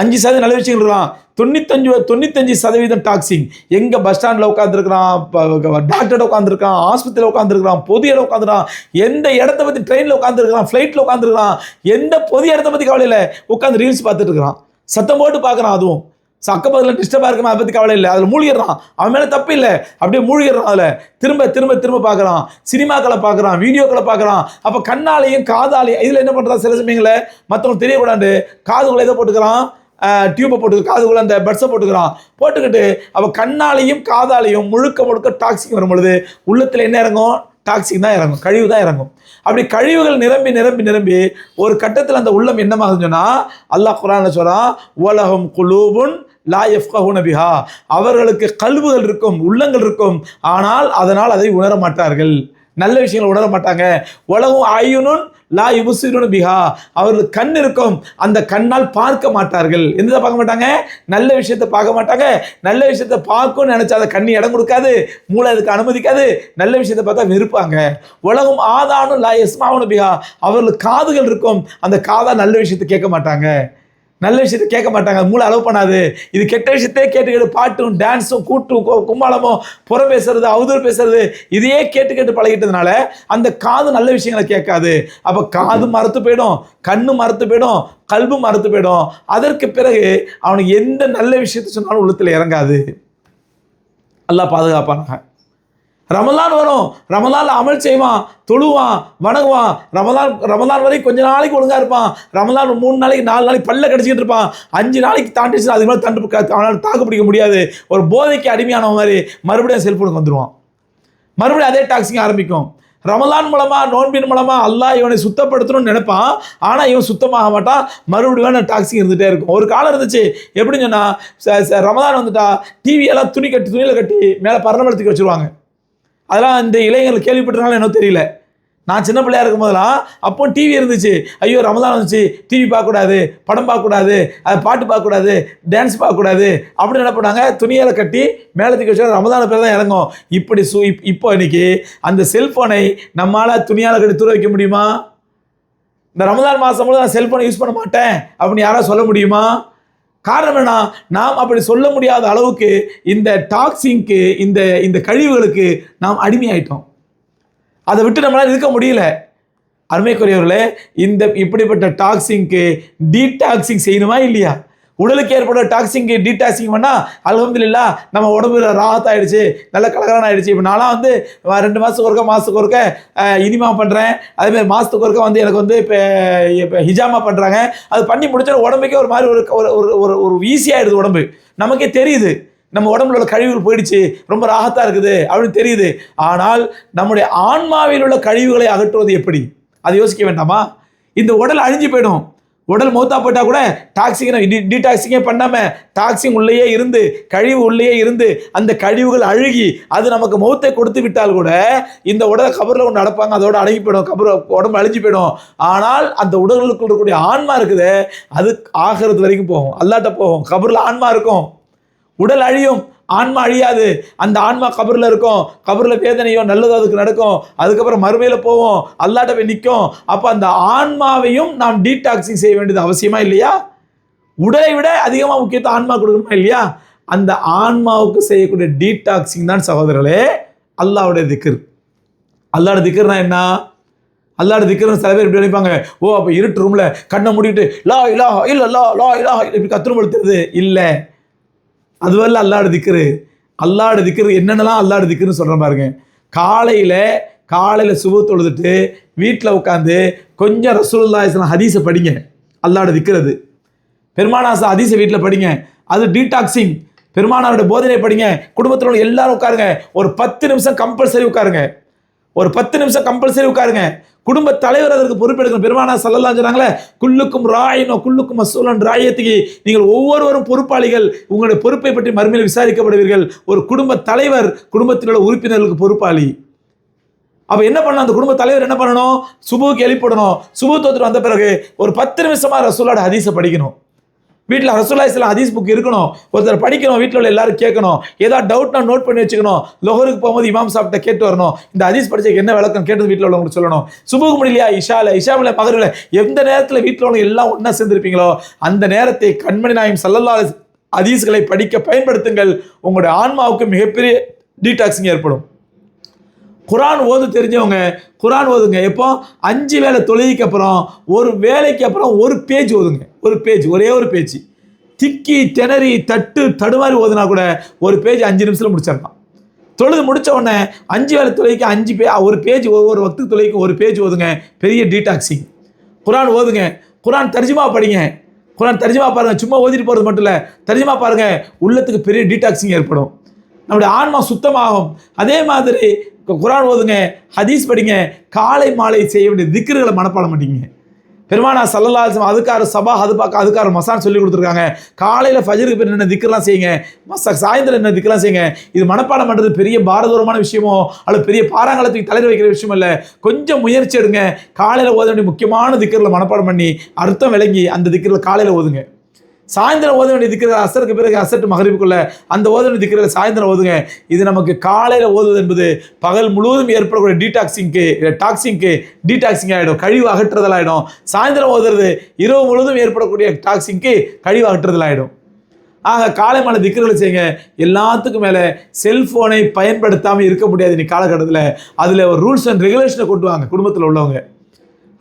அஞ்சு சதவீதம் நல்ல விஷயங்கள் இருக்கலாம். தொண்ணூத்தஞ்சு தொண்ணூத்தஞ்சு சதவீதம் டாக்ஸிங். எங்கே பஸ் ஸ்டாண்டில் உட்காந்துருக்கிறான் டாக்டர் உட்காந்துருக்கான் ஆஸ்பத்திரியில் உட்காந்துருக்கான் பொது இடம் உட்காந்துருக்கான் எந்த இடத்த பற்றி ட்ரெயினில் உட்காந்துருக்கான் ஃப்ளைட்டில் உட்காந்துருக்கான் எந்த பொது இடத்த பற்றி கவலையில் உட்காந்து ரீல்ஸ் பார்த்துட்டு இருக்கிறான். சத்தம் போட்டு பார்க்குறான் அதுவும். ஸோ அக்கப்பதில் டிஸ்டர்பாக இருக்குமா அதை பற்றி கவலை இல்லை. அதில் மூழ்கிடுறான். அவன் மேலே தப்பு இல்லை. அப்படியே மூழ்கிடுறான் அதில். திரும்ப திரும்ப திரும்ப பார்க்குறான். சினிமாக்களை பார்க்குறான் வீடியோக்களை பார்க்குறான். அப்போ கண்ணாலையும் காதாலையும் இதில் என்ன பண்ணுறான் சில சமயங்களில் மற்றவங்க தெரியக்கூடாது. காதுகளை எதை போட்டுக்கிறான். டியூப்பை போட்டு காதுக்குள்ளே அந்த பட்ஸை போட்டுக்கிறான். போட்டுக்கிட்டு அப்போ கண்ணாலையும் காதாலையும் முழுக்க முழுக்க டாக்ஸிக் வரும் பொழுது உள்ளத்தில் என்ன இறங்கும்? டாக்ஸிக் தான் இறங்கும். கழிவு தான் இறங்கும். அப்படி கழிவுகள் நிரம்பி நிரம்பி நிரம்பி ஒரு கட்டத்தில் அந்த உள்ளம் என்னமாகுதுன்னு சொன்னால் அல்லாஹ் குரான் சொல்கிறான் உலகம் குலூபுன் லா எஃப்கஹுன பிஹா. அவர்களுக்கு கல்வுகள் இருக்கும் உள்ளங்கள் இருக்கும். ஆனால் அதனால் அதை உணர மாட்டார்கள். நல்ல விஷயங்களை உணர மாட்டாங்க. உலகம் ஆயுனும் லா யுபுசிருன பிஹா. அவர்களுக்கு கண் இருக்கும் அந்த கண்ணால் பார்க்க மாட்டார்கள். எந்த பார்க்க மாட்டாங்க? நல்ல விஷயத்தை பார்க்க மாட்டாங்க. நல்ல விஷயத்தை பார்க்கணும்னு நினைச்சா அதை கண்ணி இடம் கொடுக்காது மூளை அதுக்கு அனுமதிக்காது. நல்ல விஷயத்தை பார்த்தா வெறுப்பாங்க. உலகம் ஆதானும் லா எஸ்மாவுன பிஹா. அவர்களுக்கு காதுகள் இருக்கும் அந்த காதா நல்ல விஷயத்தை கேட்க மாட்டாங்க. நல்ல விஷயத்தை கேட்க மாட்டாங்க. மூளை அளவு பண்ணாது. இது கெட்ட விஷயத்தையே கேட்டு கேட்டு பாட்டும் டான்ஸும் கூட்டும் கு- கும்மாளமும் புறம் பேசுறது அவதூறு பேசுறது இதையே கேட்டு கேட்டு பழகிட்டதுனால அந்த காது நல்ல விஷயங்களை கேட்காது. அப்போ காது மறுத்து போயிடும் கண்ணு மறுத்து போயிடும் கல்பு மறுத்து போயிடும். அதற்கு பிறகு அவனுக்கு எந்த நல்ல விஷயத்த சொன்னாலும் உள்ளத்தில் இறங்காது. நல்லா பாதுகாப்பானாங்க ரமலான் வரும். ரமலானில் அமல் செய்வான் தொழுவான் வணங்குவான். ரமலான் ரமலான் வரைக்கும் கொஞ்ச நாளைக்கு ஒழுங்காக இருப்பான். ரமலான் மூணு நாளைக்கு நாலு நாளைக்கு பல்ல கடிச்சிக்கிட்டு இருப்பான். அஞ்சு நாளைக்கு தாண்டிச்சுன்னா அதுக்கு மேலே தண்டு அவனால் தாக்கு பிடிக்க முடியாது. ஒரு போதைக்கு அடிமையான மாதிரி மறுபடியும் செல்ஃபோனுக்கு வந்துடுவான் மறுபடியும் அதே டாக்ஸிங் ஆரம்பிக்கும். ரமலான் மூலமாக நோன்பின் மூலமாக அல்லாஹ் இவனை சுத்தப்படுத்தணும்னு நினைப்பான். ஆனால் இவன் சுத்தமாக மாட்டான். மறுபடியும் டாக்ஸிங் இருந்துகிட்டே இருக்கும். ஒரு காலம் இருந்துச்சு. எப்படின்னு சொன்னால் ச- ரமலான் வந்துட்டா டிவியெல்லாம் துணி கட்டி துணியில் கட்டி மேலே பரணமல் எடுத்துக்க வச்சுருவாங்க. அதெல்லாம் இந்த இளைஞர்கள் கேள்விப்பட்டனால என்ன தெரியல. நான் சின்ன பிள்ளையா இருக்கும் போதெல்லாம் அப்போ டிவி இருந்துச்சு. ஐயோ ரமதான் வந்துச்சு. டிவி பார்க்கக்கூடாது படம் பார்க்கக்கூடாது அது பாட்டு பார்க்கக்கூடாது டான்ஸ் பார்க்கக்கூடாது அப்படின்னு என்ன பண்ணாங்க? துணியால் கட்டி மேலே தூக்கி வச்சு ரமதான பேர் தான் இறங்கும் இப்படி சு இப்- இப்போ இன்னைக்கு அந்த செல்ஃபோனை நம்மளால் துணியால் கட்டி தூர வைக்க முடியுமா? இந்த ரமதான் மாதம் முழு நான் செல்ஃபோனை யூஸ் பண்ண மாட்டேன் அப்படின்னு யாராவது சொல்ல முடியுமா? காரணம் நாம் அப்படி சொல்ல முடியாத அளவுக்கு இந்த டாக்ஸிங்க்கு இந்த இந்த கழிவுகளுக்கு நாம் அடிமையாயிட்டோம். அதை விட்டு நம்மளால் இருக்க முடியல. அருமைக்குரியவர்களே இந்த இப்படிப்பட்ட டாக்ஸிங்க்கு டீடாக்சிங் செய்யணுமா இல்லையா? உடலுக்கு ஏற்படுற டாக்ஸிங்கு டீடாக்சிங் பண்ணால் அல்ஹம்துலில்லாஹ் நம்ம உடம்புல ராகத் ஆகிடுச்சு நல்ல கலகலான ஆகிடுச்சு இப்போ நான்லாம் வந்து ரெண்டு மாதத்துக்கு ஒருக்க மாதத்துக்கு ஒருக்க இனிமா பண்ணுறேன் அதேமாதிரி மாதத்துக்கு ஒருக்க வந்து எனக்கு வந்து இப்போ இப்போ ஹிஜாமா பண்ணுறாங்க அது பண்ணி முடிச்சா உடம்புக்கே ஒரு மாதிரி ஒரு ஒரு ஒரு- ஒரு ஈஸியாகிடுது உடம்பு. நமக்கே தெரியுது. நம்ம உடம்புல உள்ள கழிவுகள் போயிடுச்சு. ரொம்ப ராகத்தாக இருக்குது அப்படின்னு தெரியுது. ஆனால் நம்முடைய ஆன்மாவில் உள்ள கழிவுகளை அகற்றுவது எப்படி? அதை யோசிக்க வேண்டாமா? இந்த உடல் அழிஞ்சு போயிடும். உடல் மூத்தா போட்டால் கூட டாக்ஸிங் டீடாக்சிங்கே பண்ணாமல் டாக்ஸிங் உள்ளேயே இருந்து கழிவு உள்ளேயே இருந்து அந்த கழிவுகள் அழுகி அது நமக்கு மௌத்தை கொடுத்து விட்டால் கூட இந்த உடலை கபரில் ஒன்று நடப்பாங்க அதோட அடங்கி போயிடும் கபர் உடம்பு அழிஞ்சு போயிடும். ஆனால் அந்த உடலுக்குள் இருக்கக்கூடிய ஆன்மா இருக்குது அது ஆகிறது வரைக்கும் போகும் அல்லாட்ட போகும் கபரில் ஆன்மா இருக்கும். உடல் அழியும். ஆன்மா அழியாது. அந்த ஆன்மா கபரில் இருக்கும். கபரில் வேதனையோ நல்லதோ அதுக்கு நடக்கும். அதுக்கப்புறம் மறுமையில் போவோம். அல்லாட்ட போய் நிற்கும். அப்போ அந்த ஆன்மாவையும் நாம் டீடாக்சிங் செய்ய வேண்டியது அவசியமா இல்லையா? உடலை விட அதிகமாக முக்கியத்துவம் ஆன்மா கொடுக்கணுமா இல்லையா? அந்த ஆன்மாவுக்கு செய்யக்கூடிய டீடாக்சிங் தான் சகோதரர்களே அல்லாவுடைய திக்கர் அல்லாட திக்கர்னா என்ன? அல்லாட திக்கர்னு சில பேர் இப்படி நினைப்பாங்க. ஓ அப்போ இருட்டு ரூமில் கண்ணை மூடிட்டு லா இலா இல்லை லா லா இல்லா இப்படி கத்துரும் படுத்துறது இல்லை. அதுவல்ல அல்லாடு திக்ரு. அல்லாடு திக்ரு என்னென்னலாம் அல்லாடு திக்ருன்னு சொல்கிற பாருங்க. காலையில் காலையில் சுப தொழுதுட்டு வீட்டில் உட்காந்து கொஞ்சம் ரசூலுல்லாஹி ஹதீஸை படிங்க. அல்லாட திக்கிறது பெருமானாசா ஹதீஸை வீட்டில் படிங்க. அது டீடாக்சிங் பெருமானாரோட போதனை படிங்க. குடும்பத்தில் உள்ள எல்லாரும் உட்காருங்க. ஒரு பத்து நிமிஷம் கம்பல்சரி உட்காருங்க. ஒரு பத்து நிமிஷம் கம்பல்சரி உட்காருங்க. குடும்ப தலைவர் அதற்கு பொறுப்பெடுக்கணும். பெருமானா சல்லல்லாம் சொன்னாங்களே குல்லுக்கும் ராயினோ குல்லுக்கும் மசூலன். ராயத்துக்கு நீங்கள் ஒவ்வொருவரும் பொறுப்பாளிகள். உங்களுடைய பொறுப்பை பற்றி மறுமையில் விசாரிக்கப்படுவீர்கள். ஒரு குடும்ப தலைவர் குடும்பத்தில் உள்ள உறுப்பினர்களுக்கு பொறுப்பாளி. அப்ப என்ன பண்ணணும்? அந்த குடும்ப தலைவர் என்ன பண்ணணும்? சுபுக்கு எழுப்பிடணும் சுபு தோத்துட்டு வந்த பிறகு ஒரு பத்து நிமிஷமா ரசூலோட ஹதீஸை படிக்கணும். வீட்டில் ரசூல்லா அதீஸ் ஹதீஸ் புக் இருக்கணும். ஒருத்தர் படிக்கணும் வீட்டில் உள்ள எல்லாரும் கேட்கணும். ஏதாவது டவுட்னா நோட் பண்ணி வச்சுக்கணும். லொஹருக்கு போகும்போது இமாம் சாப்பிட்ட கேட்டு வரணும். இந்த ஹதீஸ் படிச்சதுக்கு என்ன விளக்கம் கேட்டது வீட்டில் உள்ளவங்களுக்கு சொல்லணும். சுபுக்கு முடியலையா? இஷால இஷாமில் மகரில் எந்த நேரத்தில் வீட்டில் உள்ளவங்க எல்லாம் ஒன்றா சேர்ந்துருப்பீங்களோ அந்த நேரத்தை கண்மணி நாயம் சல்லல்லா ஹதீஸ்களை படிக்க பயன்படுத்துங்கள். உங்களுடைய ஆன்மாவுக்கு மிகப்பெரிய டீடாக்சிங் ஏற்படும். குரான் ஓது தெரிஞ்சவங்க குரான் ஓதுங்க. எப்போ? அஞ்சு வேளை தொழுகைக்கு அப்புறம் ஒரு வேலைக்கு அப்புறம் ஒரு பேஜ் ஓதுங்க. ஒரு பேஜ் ஒரே ஒரு பேஜ் திக்கி திணறி தட்டு தடுமாறி ஓதுனா கூட ஒரு பேஜ் அஞ்சு நிமிஷத்தில் முடிச்சிடலாம். தொழுது முடித்த உடனே அஞ்சு வேளை தொலைக்கு அஞ்சு பே ஒரு பேஜ் ஒவ்வொரு வக்து தொலைக்கு ஒரு பேஜ் ஓதுங்க. பெரிய டீடாக்சிங் குரான் ஓதுங்க. குரான் தர்ஜுமா படிங்க. குரான் தர்ஜிமா பாருங்கள் சும்மா ஓதிட்டு போகிறது மட்டும் இல்லை. தர்ஜுமா பாருங்கள் உள்ளத்துக்கு பெரிய டீடாக்சிங் ஏற்படும். நம்முடைய ஆன்மா சுத்தமாகும். அதே மாதிரி குரான் ஓதுங்க ஹதீஸ் படிங்க காலை மாலை செய்ய வேண்டிய திக்கர்களை மனப்பாடம் பண்ணிங்க பெருமானா சல்லல்லா அலிஸ்லாம் அதுக்கார சபா அது பார்க்க அதுக்கார மசான் சொல்லி கொடுத்துருக்காங்க. காலையில் ஃபஜருக்கு பேர் என்ன திக்கெல்லாம் செய்யுங்க? மச சாயந்தரம் என்ன திக்கெல்லாம் செய்யுங்க? இது மனப்பாடம் பண்ணுறது பெரிய பாரதூரமான விஷயமோ அல்லது பெரிய பாராங்கலத்துக்கு தலைவர் வைக்கிற விஷயம் இல்லை. கொஞ்சம் முயற்சி எடுங்க. காலையில் ஓத வேண்டிய முக்கியமான திக்கரில் மனப்பாடம் பண்ணி அர்த்தம் விளங்கி அந்த திக்கரில் காலையில் ஓதுங்க. சாயந்தரம் ஓத வேண்டிய திக்கிற அசருக்கு பிறகு அசட்டு மகரிப்புக்குள்ள அந்த ஓத வேண்டிய திக்கிற சாயந்தரம் ஓதுங்க. இது நமக்கு காலையில் ஓதுவது என்பது பகல் முழுவதும் ஏற்படக்கூடிய டீடாக்சிங்க்கு டாக்ஸிங்க்கு டீடாக்சிங் ஆகிடும் கழிவு அகற்றுதல் ஆகிடும் சாயந்தரம் ஓதுறது இரவு முழுவதும் ஏற்படக்கூடிய டாக்ஸிங்க்கு கழிவு அகற்றுதல் ஆகிடும் ஆக காலை மாலை திக்கர்களை செய்யுங்க. எல்லாத்துக்கும் மேலே செல்ஃபோனை பயன்படுத்தாமல் இருக்க முடியாது இன்னைக்கு காலகட்டத்தில். அதில் ஒரு ரூல்ஸ் அண்ட் ரெகுலேஷனை கொண்டு வாங்க குடும்பத்தில் உள்ளவங்க.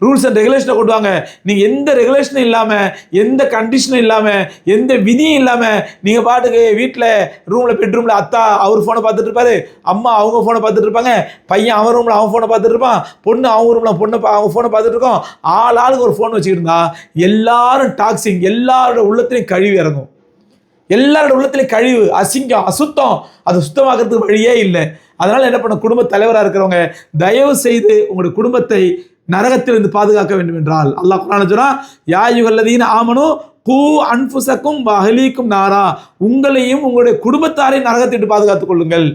ரூல்ஸ் அண்ட் ரெகுலேஷனை கொண்டு வாங்க. நீங்கள் எந்த ரெகுலேஷனும் இல்லாமல் எந்த கண்டிஷனும் இல்லாமல் எந்த விதியும் இல்லாமல் நீங்கள் பாட்டுக்கு வீட்டில் ரூமில் பெட்ரூமில் அத்தா அவர் ஃபோனை பார்த்துட்டு இருப்பாரு அம்மா அவங்க ஃபோனை பார்த்துட்டு இருப்பாங்க பையன் அவன் ரூமில் அவன் ஃபோனை பார்த்துட்டு இருப்பான் பொண்ணு அவங்க ரூமில் பொண்ணு பா- அவங்க ஃபோனை பார்த்துட்டு இருக்கோம் ஆள் ஆளுக்கு ஒரு ஃபோன் வச்சுக்கிட்டு இருந்தா எல்லாரும் டாக்ஸிங் எல்லாரோட உள்ளத்துலையும் கழிவு இறங்கும். எல்லாரோட உள்ளத்துலையும் கழிவு அசிங்கம் அசுத்தம் அதை சுத்தமாக்கிறதுக்கு வழியே இல்லை. அதனால் என்ன பண்ண குடும்ப தலைவராக இருக்கிறவங்க தயவு செய்து உங்களுடைய குடும்பத்தை நரகத்திலிருந்து பாதுகாக்க வேண்டும் என்றால் அல்லாஹ் குரான் சொன்னா யாயுகல்லதீன ஆமனும் கூ அன்புசக்கும் அகலீக்கும் நாரா. உங்களையும் உங்களுடைய குடும்பத்தாரையும் நரகத்தை விட்டு பாதுகாத்துக் கொள்ளுங்கள்.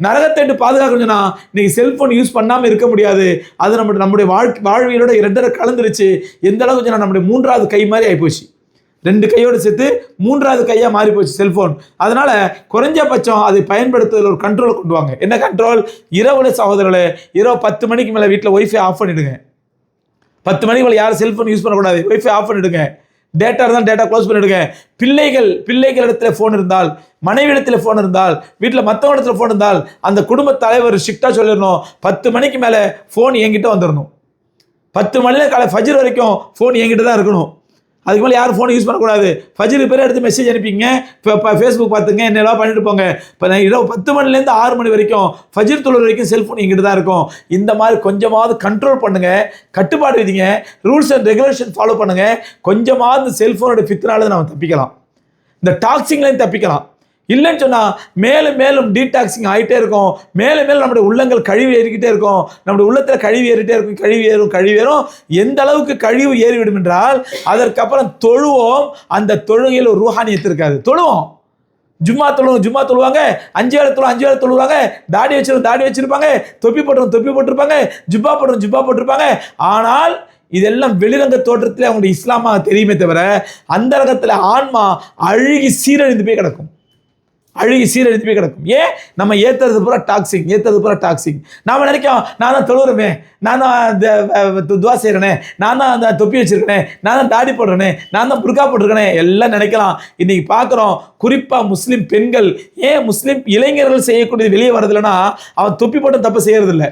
நரகத்தை விட்டு பாதுகாக்கணும்னா இன்னைக்கு செல்போன் யூஸ் பண்ணாமல் இருக்க முடியாது. அது நம்ம நம்முடைய வாழ்க்கை வாழ்வியலோட இரண்டரை கலந்துருச்சு. எந்த அளவுக்கு நம்முடைய மூன்றாவது கை மாதிரி ஆகிப்போச்சு ரெண்டு கையோடு சேர்த்து மூன்றாவது கையாக மாறி போச்சு செல்போன் அதனால குறைஞ்சபட்சம் அதை பயன்படுத்துவதில் ஒரு கண்ட்ரோல் கொண்டு வாங்க. என்ன கண்ட்ரோல் இரவுல சகோதரர்களே இரவு பத்து மணிக்கு மேலே வீட்டில் ஒய்ஃபை ஆஃப் பண்ணிடுங்க. பத்து மணிக்கு மேலே யாரும் செல்ஃபோன் யூஸ் பண்ணக்கூடாது. ஒய்ஃபை ஆஃப் பண்ணிடுங்க. டேட்டா இருந்தால் டேட்டா க்ளோஸ் பண்ணிவிடுங்க பிள்ளைகள் பிள்ளைகள் இடத்துல ஃபோன் இருந்தால் மனைவி இடத்துல ஃபோன் இருந்தால் வீட்டில் மற்றவங்க இடத்துல ஃபோன் இருந்தால் அந்த குடும்ப தலைவர் ஸ்ட்ரிக்டாக சொல்லிடணும். பத்து மணிக்கு மேலே ஃபோன் என்கிட்ட வந்துடணும். பத்து மணியில் காலை ஃபஜர் வரைக்கும் ஃபோன் என்கிட்ட தான் இருக்கணும். அதுக்கு மேலே யாரும் ஃபோன் யூஸ் பண்ணக்கூடாது. ஃபஜருக்கு பேர் எடுத்து மெசேஜ் அனுப்பிங்க. இப்போ ஃபேஸ்புக் பார்த்துங்க. என்னெல்லாம் பண்ணிட்டு போங்க. இப்போ நான் இரவு பத்து மணிலேருந்து ஆறு மணி வரைக்கும் ஃபஜிர் தொழில் வரைக்கும் செல்ஃபோன் எங்கிட்ட தான் இருக்கும். இந்த மாதிரி கொஞ்சமாவது கண்ட்ரோல் பண்ணுங்கள் கட்டுப்பாடு விதிங்க. ரூல்ஸ் அண்ட் ரெகுலேஷன் ஃபாலோ பண்ணுங்கள் கொஞ்சமாவது இந்த செல்ஃபோனோட ஃபித்னால நம்ம தப்பிக்கலாம். இந்த டாக்ஸிங்லேயும் தப்பிக்கலாம். இல்லைன்னு சொன்னால் மேலும் மேலும் டீடாக்சிங் ஆகிட்டே இருக்கும். மேலும் மேலும் நம்முடைய உள்ளங்கள் கழிவு ஏறிக்கிட்டே இருக்கும். நம்முடைய உள்ளத்தில் கழிவு ஏறிட்டே இருக்கும். கழிவு ஏறும் கழிவு ஏறும். எந்த அளவுக்கு கழிவு ஏறிவிடும் என்றால் அதற்கப்புறம் தொழுவோம். அந்த தொழுகையில் ஒரு ரூஹானியத்து இருக்காது தொழுவோம். ஜும்மா தொழுவோம் ஜும்மா தொழுவாங்க. அஞ்சு வேலை தொழுவோம் அஞ்சு வேலை தொழுவாங்க தாடி வச்சிரும் தாடி வச்சிருப்பாங்க. தொப்பி போட்டுருவோம் தொப்பி போட்டிருப்பாங்க. ஜுப்பா போட்டுரும் ஜுப்பா போட்டிருப்பாங்க. ஆனால் இதெல்லாம் வெளிரங்க தோற்றத்தில் அவங்களுடைய இஸ்லாமாக தெரியுமே தவிர அந்த ரகத்தில் ஆன்மா அழுகி சீரழிந்து போய் கிடக்கும். அழுகி சீரழித்து போய் கிடக்கும். ஏன்? நம்ம ஏத்துறது பூரா டாக்ஸிங் ஏத்துறது பூரா டாக்ஸிங் நாம நினைக்கோம் நான் தான் தொழுறமே நான் தான் இந்த, துவா செய்கிறேனே நான் தான் அந்த தொப்பி வச்சிருக்கேனே நான் தான் தாடி போடுறேனே நான் தான் புர்கா போட்டிருக்கேனே எல்லாம் நினைக்கலாம். இன்னைக்கு பார்க்குறோம் குறிப்பாக முஸ்லீம் பெண்கள் ஏன் முஸ்லீம் இளைஞர்கள் செய்யக்கூடியது வெளியே வரதில்லைன்னா அவன் தொப்பி போட்டு தப்பு செய்யறதில்ல.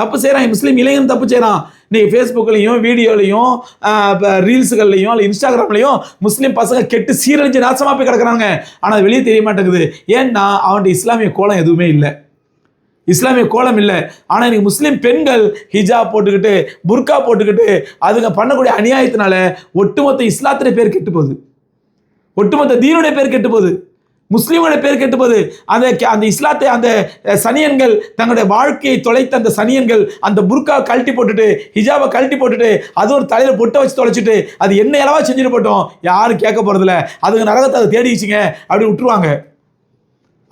தப்பு செய்கிறான் முஸ்லீம் இளைஞன் தப்பு செய்கிறான் இன்னைக்கு ஃபேஸ்புக்லேயும் வீடியோலையும் ரீல்ஸுகள்லையும் இல்லை இன்ஸ்டாகிராம்லையும் முஸ்லீம் பசங்க கெட்டு சீரழிஞ்சு நாசமாக போய் கிடக்குறாங்க ஆனால் அது வெளியே தெரிய மாட்டேங்குது. ஏன்னா அவன்கிட்ட இஸ்லாமிய கோலம் எதுவுமே இல்லை. இஸ்லாமிய கோலம் இல்லை. ஆனால் இன்னைக்கு முஸ்லீம் பெண்கள் ஹிஜாப் போட்டுக்கிட்டு புர்கா போட்டுக்கிட்டு அதுங்க பண்ணக்கூடிய அநியாயத்தினால ஒட்டுமொத்த இஸ்லாத்துடைய பேர் கெட்டு போகுது. ஒட்டுமொத்த தீனுடைய பேர் கெட்டு போகுது. முஸ்லீம்களை பேர் கெட்டு அந்த அந்த இஸ்லாத்தை அந்த சனியன்கள் தங்களுடைய வாழ்க்கையை தொலைத்த அந்த சனியன்கள் அந்த புர்கா கழட்டி போட்டுட்டு ஹிஜாபை கழட்டி போட்டுட்டு அது ஒரு தலையில் பொட்டை வச்சு தொலைச்சிட்டு அது என்ன இலவா செஞ்சுட்டு போட்டோம். யாரும் கேட்க போகிறதில்ல அதுங்க நரகத்தை அதை தேடிச்சிங்க அப்படி விட்டுருவாங்க.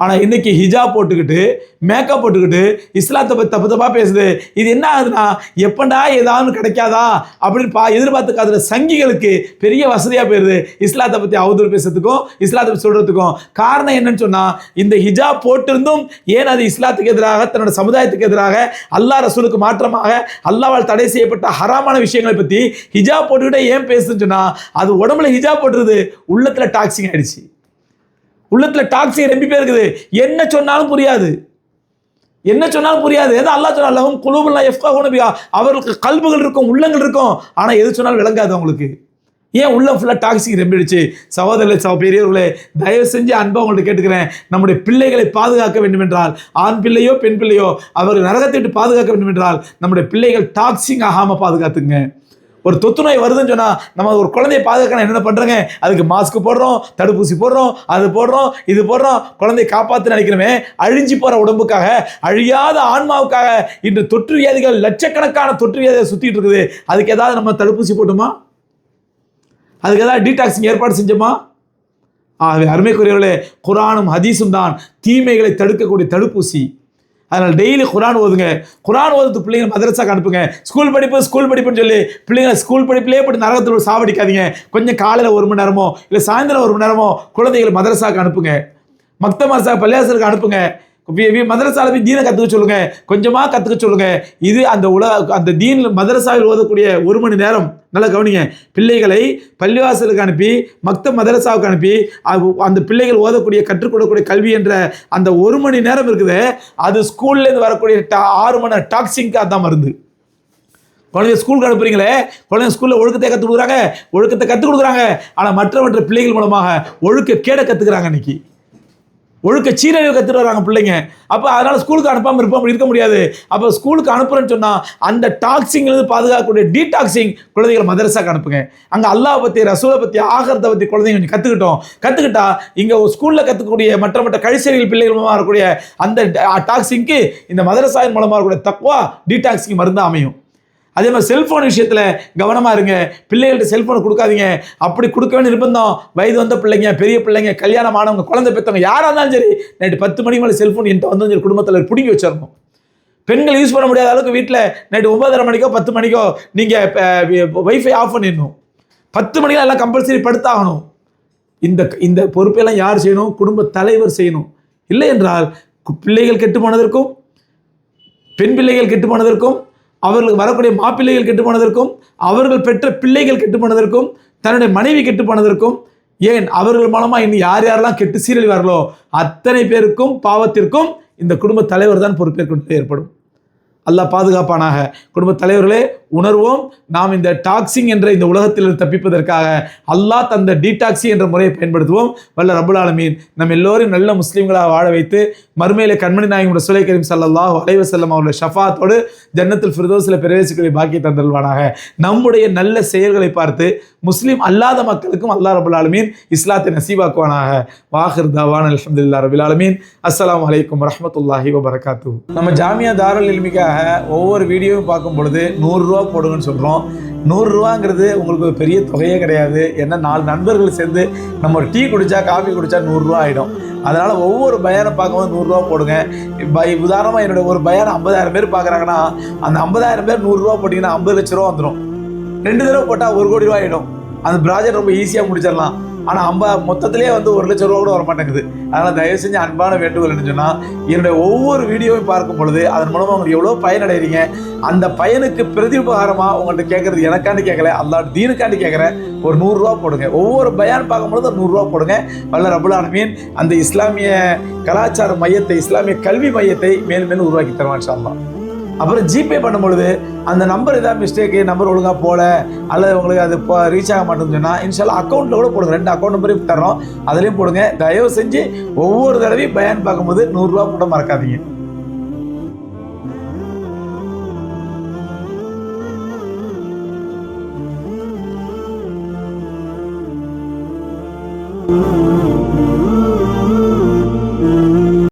ஆனால் இன்றைக்கி ஹிஜா போட்டுக்கிட்டு மேக்கப் போட்டுக்கிட்டு இஸ்லாத்தை பற்றி தப்பு தப்பாக பேசுது. இது என்ன ஆகுதுன்னா எப்படா ஏதாவது கிடைக்காதா? அப்படின்னு பா எதிர்பார்த்து சங்கிகளுக்கு பெரிய வசதியாக போயிடுது இஸ்லாத்தை பற்றி அவதூறு பேசுறதுக்கும் இஸ்லாத்தை பற்றி சொல்கிறதுக்கும் காரணம் என்னன்னு சொன்னால் இந்த ஹிஜா போட்டிருந்தும் ஏன் அது இஸ்லாத்துக்கு எதிராக தன்னோட சமுதாயத்துக்கு எதிராக அல்லாஹ் ரசூலுக்கு மாற்றமாக அல்லாவால் தடை செய்யப்பட்ட ஹராமான விஷயங்களை பற்றி ஹிஜா போட்டுக்கிட்டே ஏன் பேசுன்னு சொன்னால் அது உடம்புல ஹிஜா போட்டுருது. உள்ளத்தில் டாக்ஸிங் ஆயிடுச்சு. உள்ளத்தில் டாக்ஸி ரெம்பி இருக்குது. என்ன சொன்னாலும் புரியாது. என்ன சொன்னாலும் புரியாது. எதோ அல்லாஹ் சொன்னாலும் குழுவெல்லாம் எஃப்கா உணபியா அவர்களுக்கு கல்புகள் இருக்கும் உள்ளங்கள் இருக்கும். ஆனால் எது சொன்னாலும் விளங்காது அவங்களுக்கு. ஏன் உள்ள ஃபுல்லாக டாக்ஸிக் ரெம்பிடுச்சு? சகோதரர்களே சகோ பெரியவர்களே தயவு செஞ்சு அன்பை உங்கள்கிட்ட கேட்டுக்கிறேன். நம்முடைய பிள்ளைகளை பாதுகாக்க வேண்டுமென்றால் ஆண் பிள்ளையோ பெண் பிள்ளையோ அவர்கள் நரகத்தை விட்டு பாதுகாக்க வேண்டுமென்றால் நம்முடைய பிள்ளைகள் டாக்ஸிங் ஆகாமல் பாதுகாத்துங்க ஒரு தொத்து நோய் வருதுன்னு சொன்னால் நம்ம ஒரு குழந்தையை பாதுகாக்க என்னென்ன பண்ணுறோங்க அதுக்கு மாஸ்க் போடுறோம் தடுப்பூசி போடுறோம் அது போடுறோம் இது போடுறோம். குழந்தையை காப்பாற்ற நினைக்கிறோமே அழிஞ்சு போகிற உடம்புக்காக அழியாத ஆன்மாவுக்காக இன்று தொற்று வியாதிகள் லட்சக்கணக்கான தொற்று வியாதிகள் சுற்றிட்டு இருக்குது. அதுக்கு ஏதாவது நம்ம தடுப்பூசி போட்டோமா? அதுக்கு ஏதாவது டீடாக்ஸிங் ஏற்பாடு செஞ்சோமா? ஆகவே அருமைக்குரியவர்களே குரானும் ஹதீஸும் தான் தீமைகளை தடுக்கக்கூடிய தடுப்பூசி. அதனால் டெய்லி குரான் ஓதுங்க. குரான் ஓதுறது பிள்ளைங்க மதரசாக்கு அனுப்புங்க. ஸ்கூல் படிப்பு ஸ்கூல் படிப்புன்னு சொல்லி பிள்ளைங்க ஸ்கூல் படிப்புலேயே போய் நரகத்தில் சாவடிக்காதீங்க. கொஞ்சம் காலையில் ஒரு மணி நேரமோ இல்லை சாயந்தரம் ஒரு மணி நேரமோ குழந்தைகளை மதரசாக்கு அனுப்புங்க. மக்த மதரசா பள்ளியாசருக்கு அனுப்புங்க. மதரசாவில் போய் தீனை கற்றுக்க சொல்லுங்க. கொஞ்சமாக கற்றுக்க சொல்லுங்க. இது அந்த உலக அந்த தீன் மதரசாவில் ஓதக்கூடிய ஒரு மணி நேரம். நல்லா கவனிங்க. பிள்ளைகளை பள்ளிவாசலுக்கு அனுப்பி மக்த மதரசாவுக்கு அனுப்பி அது- அந்த பிள்ளைகள் ஓதக்கூடிய கற்றுக்கொள்ளக்கூடிய கல்வி என்ற அந்த ஒரு மணி நேரம் இருக்குது. அது ஸ்கூல்லேருந்து வரக்கூடிய டா- ஆறு மணி டாக்ஸிங்காக தான் மருந்து. குழந்தைய ஸ்கூலுக்கு அனுப்புறீங்களே? குழந்தைங்க ஸ்கூலில் ஒழுக்கத்தை கற்றுக் கொடுக்குறாங்க? ஒழுக்கத்தை கற்றுக் கொடுக்குறாங்க. ஆனால் மற்ற மற்ற பிள்ளைகள் மூலமாக ஒழுக்க கேட கற்றுக்குறாங்க இன்னைக்கு. ஒழுக்க சீரழிவு கற்றுட்டு வராங்க பிள்ளைங்க. அப்போ அதனால் ஸ்கூலுக்கு அனுப்பாமல் இருப்போம் இருக்க முடியாது. அப்போ ஸ்கூலுக்கு அனுப்புறேன்னு சொன்னால் அந்த டாக்ஸிங்லேருந்து பாதுகாக்கக்கூடிய டீடாக்ஸிங் குழந்தைகளை மதரசாக்கு அனுப்புங்க. அங்கே அல்லாஹ் பற்றி ரசூலை பற்றி ஆகரத்தை பற்றி குழந்தைங்க கொஞ்சம் கற்றுக்கிட்டோம் கற்றுக்கிட்டா இங்கே ஸ்கூலில் கற்றுக்கக்கூடிய மற்ற மற்ற கழிசறிகள் பிள்ளைகள் மூலமாக இருக்கக்கூடிய அந்த டாக்ஸிங்க்கு இந்த மதரசாயின் மூலமாக இருக்கக்கூடிய தக்குவா டீடாக்ஸிங் மருந்தாக அமையும். அதே மாதிரி செல்ஃபோன் விஷயத்தில் கவனமாக இருங்க. பிள்ளைகள்ட்ட செல்ஃபோனை கொடுக்காதீங்க. அப்படி கொடுக்க வேண்டிய நிர்பந்தம் வயது வந்த பிள்ளைங்க பெரிய பிள்ளைங்க கல்யாணம் ஆனவங்க குழந்தை பெற்றவங்க யாராக இருந்தாலும் சரி நைட்டு பத்து மணிக்கு மேலே செல்ஃபோன் என்கிட்ட வந்து சரி குடும்பத்தில் பிடுங்கி வச்சிடணும் பெண்கள் யூஸ் பண்ண முடியாத அளவுக்கு வீட்டில் நைட்டு ஒன்பதரை மணிக்கோ பத்து மணிக்கோ நீங்கள் வைஃபை ஆஃப் பண்ணிடணும். பத்து மணிக்கெல்லாம் எல்லாம் கம்பல்சரி படுத்தாகணும். இந்த இந்த பொறுப்பெல்லாம் யார் செய்யணும்? குடும்ப தலைவர் செய்யணும். இல்லை என்றால் பிள்ளைகள் கெட்டு போனதற்கும் பெண் பிள்ளைகள் கெட்டு போனதற்கும் அவர்களுக்கு வரக்கூடிய மாப்பிள்ளைகள் கெட்டு போனதற்கும் அவர்கள் பெற்ற பிள்ளைகள் கெட்டு போனதற்கும் தன்னுடைய மனைவி கெட்டு போனதற்கும் ஏன் அவர்கள் மூலமாக இன்னும் யார் யாரெல்லாம் கெட்டு சீரழிவார்களோ அத்தனை பேருக்கும் பாவத்திற்கும் இந்த குடும்ப தலைவர் தான் பொறுப்பேற்க ஏற்படும். அல்லாஹ் பாதுகாப்பானாக. குடும்ப தலைவர்களே உணர்வோம். நாம் இந்த டாக்ஸிங் என்ற இந்த உலகத்தில் தப்பிப்பதற்காக அல்லாஹ் தந்த டீடாக்ஸி என்ற முறையை பயன்படுத்துவோம். வல்ல ரபுல் ஆலமீன். நம்ம எல்லோரும் நல்ல முஸ்லீம்களாக வாழ வைத்து மறுமையில கண்மணி நாயகோட சுலை கரீம் சல்லாஹ் அலைஹி வஸல்லம் அவருடைய ஷஃபாத்தோடு ஜன்னத்தில் ஃபிர்தோஸில் பிரவேசிக்கூடிய பாக்கிய தந்தல்வானாக நம்முடைய நல்ல செயல்களை பார்த்து முஸ்லீம் அல்லாத மக்களுக்கும் அல்லாஹ் ரபுல் ஆலமீன் இஸ்லாத்தை நசீவாக்குவானாக. வாஹிர் தவான் அலமதுல்லா ரபுல் ஆலமீன். அஸ்லாம் அலைக்கும் ரஹமத்துல்லாஹி வபரகாத்து நம்ம ஜாமியா தாரல் இல்மிக்காக ஒவ்வொரு வீடியோவும் பார்க்கும் பொழுது நூறுரூவா போடுங்கன்னு சொல்கிறோம் நூறுரூவாங்கிறது உங்களுக்கு ஒரு பெரிய தொகையே கிடையாது. ஏன்னா நாலு நண்பர்கள் சேர்ந்து நம்ம ஒரு டீ குடித்தா காஃபி குடித்தா நூறுரூவா ஆகிடும் அதனால் ஒவ்வொரு பயானை பார்க்கும்போது நூறுரூவா போடுங்க. இப்போ உதாரணமாக என்னோட ஒரு பயானை ஐம்பதாயிரம் பேர் பார்க்குறாங்கன்னா அந்த ஐம்பதாயிரம் பேர் நூறுரூவா போட்டிங்கன்னா ஐம்பது லட்ச ரூபா வந்துடும் ரெண்டு தடவை போட்டால் ஒரு கோடி ரூபா ஆகிடும் அந்த ப்ராஜெக்ட் ரொம்ப ஈஸியாக முடிச்சிடலாம். ஆனால் அம்ப மொத்தத்திலே வந்து ஒரு லட்ச ரூபா கூட வர மாட்டேங்குது அதனால் தயவு செஞ்சு அன்பான வேண்டுகோள் என்ன சொன்னால் என்னுடைய ஒவ்வொரு வீடியோவையும் பார்க்கும் பொழுது அதன் மூலமாக உங்களுக்கு எவ்வளோ பயனடைறீங்க? அந்த பயனுக்கு பிரதிபகாரமாக உங்கள்கிட்ட கேட்குறது எனக்காண்டி கேட்கல அல்லா தீனுக்காண்டி கேட்குறேன் ஒரு நூறுரூவா போடுங்க. ஒவ்வொரு பயான் பார்க்கும்பொழுது ஒரு நூறுரூவா போடுங்க. வல்ல ரபுல் அந்த இஸ்லாமிய கலாச்சார மையத்தை இஸ்லாமிய கல்வி மையத்தை மேலும் மேலும் உருவாக்கி தருவான் சொல்லலாம் அப்புறம் ஜிபே பண்ணும்பொழுது அந்த நம்பர் ஏதாவது மிஸ்டேக்கு நம்பர் ஒழுங்காக போகல அல்லது உங்களுக்கு அது இப்போ ரீச் ஆக மாட்டேன்னு சொன்னால் இன்ஷால்லா அக்கௌண்ட்டில் கூட போடுங்க. ரெண்டு அக்கௌண்ட் நம்பரையும் தர்றோம். அதுலேயும் போடுங்க. தயவு செஞ்சு ஒவ்வொரு தடவையும் பயன் பார்க்கும்போது நூறுரூவா கூட மறக்காதீங்க. Thank